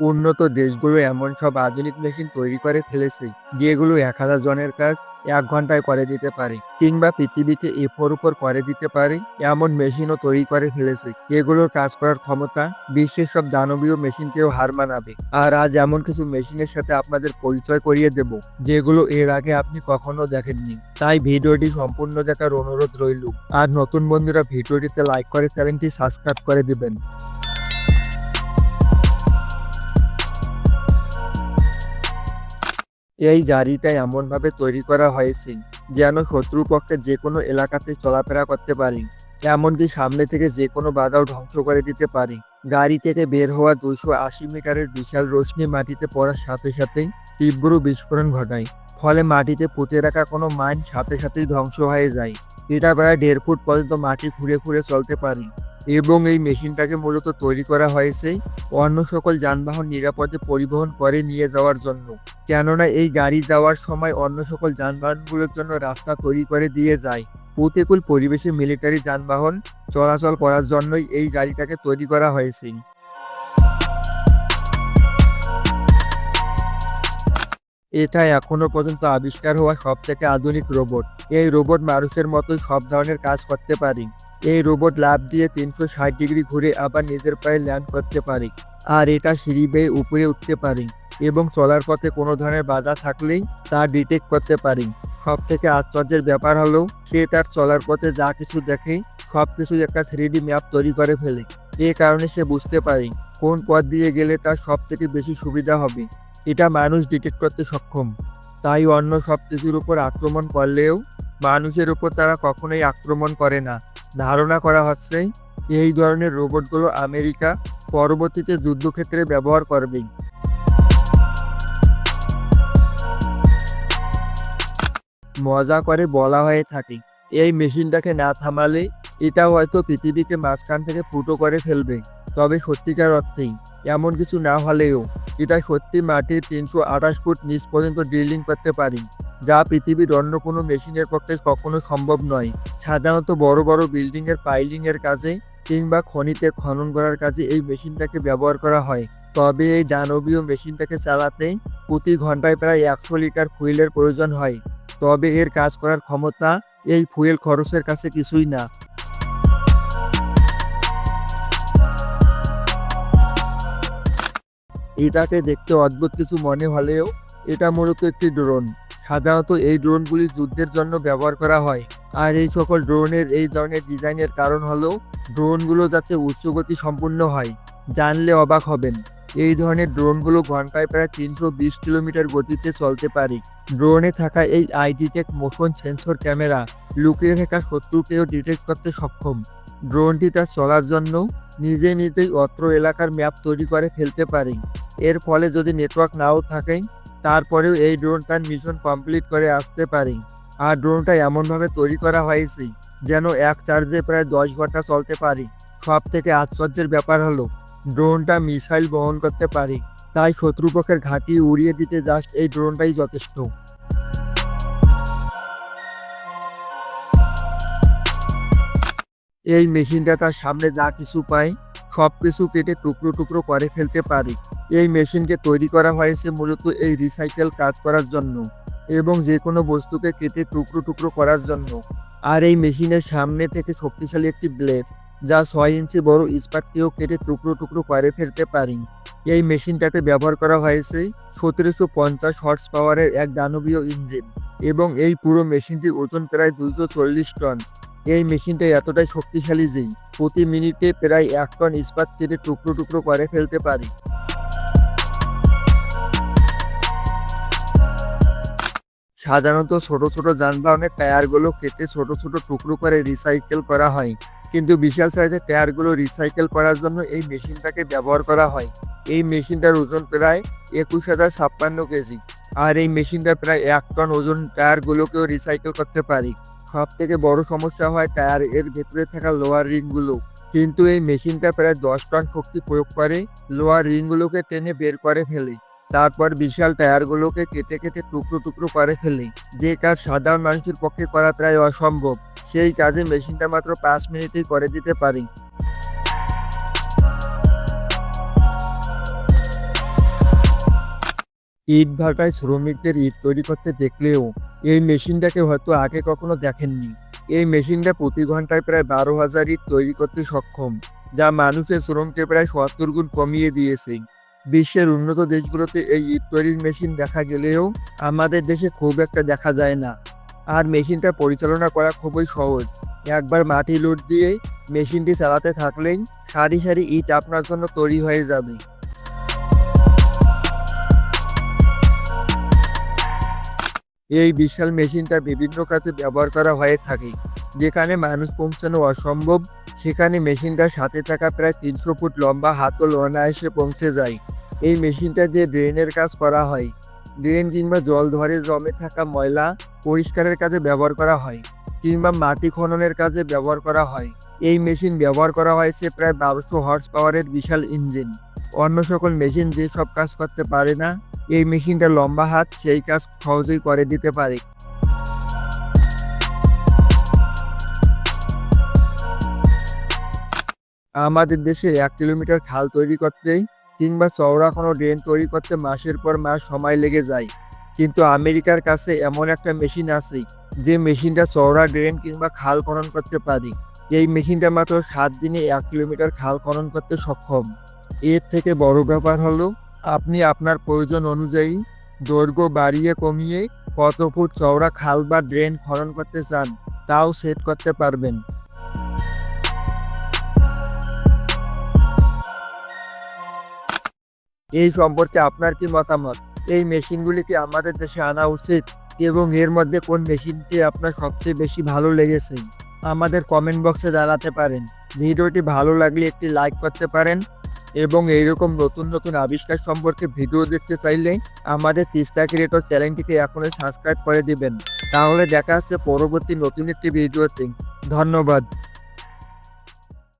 উন্নত দেশগুলো এমন সব আধুনিক মেশিন তৈরি করে ফেলেছে, যেগুলো এক হাজার জনের কাজ এক ঘন্টায় করে দিতে পারে কিংবা পৃথিবীকে এপর উপর করে দিতে পারে এমন মেশিনও তৈরি করে ফেলেছে এগুলোর কাজ করার ক্ষমতা বিশ্বের সব দানবীয় মেশিনকেও হার মানাবে। আর আজ এমন কিছু মেশিনের সাথে আপনাদের পরিচয় করিয়ে দেব, যেগুলো এর আগে আপনি কখনো দেখেননি। তাই ভিডিওটি সম্পূর্ণ দেখার অনুরোধ রইল। আর নতুন বন্ধুরা ভিডিওটিতে লাইক করে চ্যানেলটি সাবস্ক্রাইব করে দিবেন। এই গাড়িটা এমনভাবে তৈরি করা হয়েছে যেন শত্রুপক্ষে যে কোনো এলাকাতে চলাফেরা করতে পারি, এমনকি সামনে থেকে যে কোনো বাধাও ধ্বংস করে দিতে পারি। গাড়ি থেকে বের হওয়া দুইশো আশি মিটারের বিশাল রশ্মি মাটিতে পড়ার সাথে সাথেই তীব্র বিস্ফোরণ ঘটায়, ফলে মাটিতে পুঁতে রাখা কোনো মাইন সাথে সাথেই ধ্বংস হয়ে যায়। এটা প্রায় দেড় ফুট পর্যন্ত মাটি খুঁড়ে খুঁড়ে চলতে পারে। এবং এই মেশিনটাকে মূলত তৈরি করা হয়েছে অন্য সকল যানবাহন নিরাপদে পরিবহন করে নিয়ে যাওয়ার জন্য। কেননা এই গাড়ি যাওয়ার সময় অন্য সকল যানবাহনগুলোর জন্য রাস্তা তৈরি করে দিয়ে যায়। প্রতিকূল পরিবেশে মিলিটারি যানবাহন চলাচল করার জন্যই এই গাড়িটাকে তৈরি করা হয়েছে। এটা এখনও পর্যন্ত আবিষ্কার হওয়া সব থেকে আধুনিক রোবট। এই রোবট মানুষের মতোই সব ধরনের কাজ করতে পারে। এই রোবট লাভ দিয়ে তিনশো ষাট ডিগ্রি ঘুরে আবার নিজের পায়ে ল্যান্ড করতে পারে। আর এটা সিঁড়ি বেয়ে উপরে উঠতে পারে এবং চলার পথে কোনো ধরনের বাধা থাকলেই তা ডিটেক্ট করতে পারে। সব থেকে আশ্চর্যের ব্যাপার হলো, সে তার চলার পথে যা কিছু দেখে সব কিছু একটা থ্রিডি ম্যাপ তৈরি করে ফেলে। এ কারণে সে বুঝতে পারে কোন পথ দিয়ে গেলে তার সব থেকে বেশি সুবিধা হবে। এটা মানুষ ডিটেক্ট করতে সক্ষম। তাই অন্য সব কিছুর উপর আক্রমণ করলেও মানুষের উপর তারা কখনোই আক্রমণ করে না। ধারণা করা হচ্ছে এই ধরনের রোবটগুলো আমেরিকা পরবর্তীতে যুদ্ধক্ষেত্রে ব্যবহার করবে। মজা করে বলা হয়ে থাকে, এই মেশিনটাকে না থামালে এটা হয়তো পৃথিবীকে মাঝখান থেকে ফুটো করে ফেলবে। তবে সত্যিকার অর্থেই এমন কিছু না হলেও এটা সত্যি মাটির তিনশো আঠাশ ফুট নিচ পর্যন্ত ড্রিলিং করতে পারি। যা পৃথিবীর অন্য কোনো মেশিনের পক্ষে কখনো সম্ভব নয়। সাধারণত বড় বড় বিল্ডিং এর পাইলিং এর কাজে কিংবা খনিতে খনন করার কাজে এই মেশিনটাকে ব্যবহার করা হয়। তবে এই দানবীয় মেশিনটাকে চালাতে প্রতি ঘন্টায় প্রায় একশো লিটার ফুয়েলের প্রয়োজন হয়। তবে এর কাজ করার ক্ষমতা এই ফুয়েল খরচের কাছে কিছুই না। এটাকে দেখতে অদ্ভুত কিছু মনে হলেও এটা মূলত একটি ড্রোন। সাধারণত এই ড্রোনগুলি যুদ্ধের জন্য ব্যবহার করা হয়। আর এই সকল ড্রোনের, এই ধরনের ডিজাইনের কারণ হলো ড্রোনগুলো যাতে উচ্চগতি সম্পূর্ণ হয়। জানলে অবাক হবেন, এই ধরনের ড্রোনগুলো ঘন্টায় প্রায় তিনশো বিশ কিলোমিটার গতিতে চলতে পারে। ড্রোনে থাকা এই আইডিটেক মোশন সেন্সর ক্যামেরা লুকিয়ে থাকা শত্রুকেও ডিটেক্ট করতে সক্ষম। ড্রোনটি তার চলার জন্য নিজে নিজেই অত্র এলাকার ম্যাপ তৈরি করে ফেলতে পারে। এর ফলে যদি নেটওয়ার্ক নাও থাকে তারপরেও এই ড্রোন তার মিশন কমপ্লিট করে আসতে পারে। আর ড্রোনটা এমনভাবে তৈরি করা হয়েছে, যেন এক চার্জে প্রায় দশ ঘণ্টা চলতে পারে। সব থেকে আশ্চর্যের ব্যাপার হলো ড্রোনটা মিসাইল বহন করতে পারে। তাই শত্রুপক্ষের ঘাঁটি উড়িয়ে দিতে জাস্ট এই ড্রোনটাই যথেষ্ট। এই মেশিনটা তার সামনে যা কিছু পায় সব কিছু কেটে টুকরো টুকরো করে ফেলতে পারে। এই মেশিনকে তৈরি করা হয়েছে মূলত এই রিসাইকেল কাজ করার জন্য এবং যে কোনো বস্তুকে কেটে টুকরো টুকরো করার জন্য। আর এই মেশিনের সামনে থেকে শক্তিশালী একটি ব্লেড যা ছয় ইঞ্চি বড় ইস্পাতকেও কেটে টুকরো টুকরো করে ফেলতে পারি। এই মেশিনটাতে ব্যবহার করা হয়েছে সতেরোশো পঞ্চাশ হর্স পাওয়ারের এক দানবীয় ইঞ্জিন এবং এই পুরো মেশিনটির ওজন প্রায় দুইশো চল্লিশ টন। এই মেশিনটা এতটাই শক্তিশালী যে প্রতি মিনিটে প্রায় এক টন ইস্পাত কেটে টুকরো টুকরো করে ফেলতে পারি। সাধারণত ছোট ছোট যানবাহনের টায়ারগুলো কেটে ছোট ছোট টুকরো করে রিসাইকেল করা হয়। কিন্তু বিশাল সাইজের টায়ারগুলো রিসাইকেল করার জন্য এই মেশিনটাকে ব্যবহার করা হয়। এই মেশিনটার ওজন প্রায় একুশ হাজার ছাপ্পান্ন কেজি আর এই মেশিনটা প্রায় এক টন ওজন টায়ারগুলোকেও রিসাইকেল করতে পারি। সব থেকে বড় সমস্যা হয় টায়ার এর ভেতরে থাকা লোয়ার রিংগুলো কিন্তু এই মেশিনটা প্রায় দশ টন শক্তি প্রয়োগ করে লোয়ার রিংগুলোকে টেনে বের করে ফেলে। তারপর বিশাল টায়ারগুলোকে কেটে কেটে টুকরো টুকরো করে ফেলে। যে কাজ সাধারণ মানুষের পক্ষে করা প্রায় অসম্ভব, সেই কাজে মেশিনটা মাত্র পাঁচ মিনিটেই করে দিতে পারি। ইট ভাটায় শ্রমিকদের ইট তৈরি করতে দেখলেও এই মেশিনটাকে হয়তো আগে কখনো দেখেননি। এই মেশিনটা প্রতি ঘন্টায় প্রায় বারো হাজার ইট তৈরি করতে সক্ষম, যা মানুষের শ্রমকে প্রায় সত্তর গুণ কমিয়ে দিয়েছে। বিশ্বের উন্নত দেশগুলোতে এই ইট তৈরির মেশিন দেখা গেলেও আমাদের দেশে খুব একটা দেখা যায় না। আর মেশিনটা পরিচালনা করা খুবই সহজ। একবার মাটি লোড দিয়ে মেশিনটি চালাতে থাকলেই সারি সারি ইট আপনার জন্য তৈরি হয়ে যাবে। এই বিশাল মেশিনটা বিভিন্ন কাজে ব্যবহার করা হয়ে থাকে। যেখানে মানুষ পৌঁছানো অসম্ভব, সেখানে মেশিনটার সাথে থাকা প্রায় তিনশো ফুট লম্বা হাতল অনায়াসে পৌঁছে যায়। এই মেশিনটা দিয়ে ড্রেনের কাজ করা হয়। ড্রেন কিংবা জল ধরে জমে থাকা ময়লা পরিষ্কারের কাজে ব্যবহার করা হয়, কিংবা মাটি খননের কাজে ব্যবহার করা হয়। এই মেশিন ব্যবহার করা হয়েছে প্রায় বারোশো হর্স পাওয়ারের বিশাল ইঞ্জিন। অন্য সকল মেশিন যে সব কাজ করতে পারে না, এই মেশিনটা লম্বা হাত, সেই কাজ সহজেই করে দিতে পারে। আমাদের দেশে এক কিলোমিটার খাল তৈরি করতে কিংবা চওড়া কোনো ড্রেন তৈরি করতে মাসের পর মাস সময় লেগে যায়। কিন্তু আমেরিকার কাছে এমন একটা মেশিন আছে, যে মেশিনটা চওড়া ড্রেন কিংবা খাল খনন করতে পারি। এই মেশিনটা মাত্র সাত দিনে এক কিলোমিটার খাল খনন করতে সক্ষম। এর থেকে বড় ব্যাপার হলো, আপনি আপনার প্রয়োজন অনুযায়ী দৈর্ঘ্য বাড়িয়ে কমিয়ে কত ফুট চওড়া খাল বা ড্রেন খনন করতে চান, তাও সেট করতে পারবেন। এই সম্পর্কে আপনার কি মতামত? এই মেশিনগুলি কি আমাদের দেশে আনা উচিত? এবং এর মধ্যে কোন মেশিনটি আপনার সবচেয়ে বেশি ভালো লেগেছে? আমাদের কমেন্ট বক্সে জানাতে পারেন। ভিডিওটি ভালো লাগলে একটি লাইক করতে পারেন। এবং এইরকম নতুন নতুন আবিষ্কার সম্পর্কে ভিডিও দেখতে চাইলে আমাদের তিস্তা ক্রিয়েটর চ্যানেলটিকে এখনই সাবস্ক্রাইব করে দিবেন। তাহলে দেখা হচ্ছে পরবর্তী নতুন একটি ভিডিওতে। ধন্যবাদ।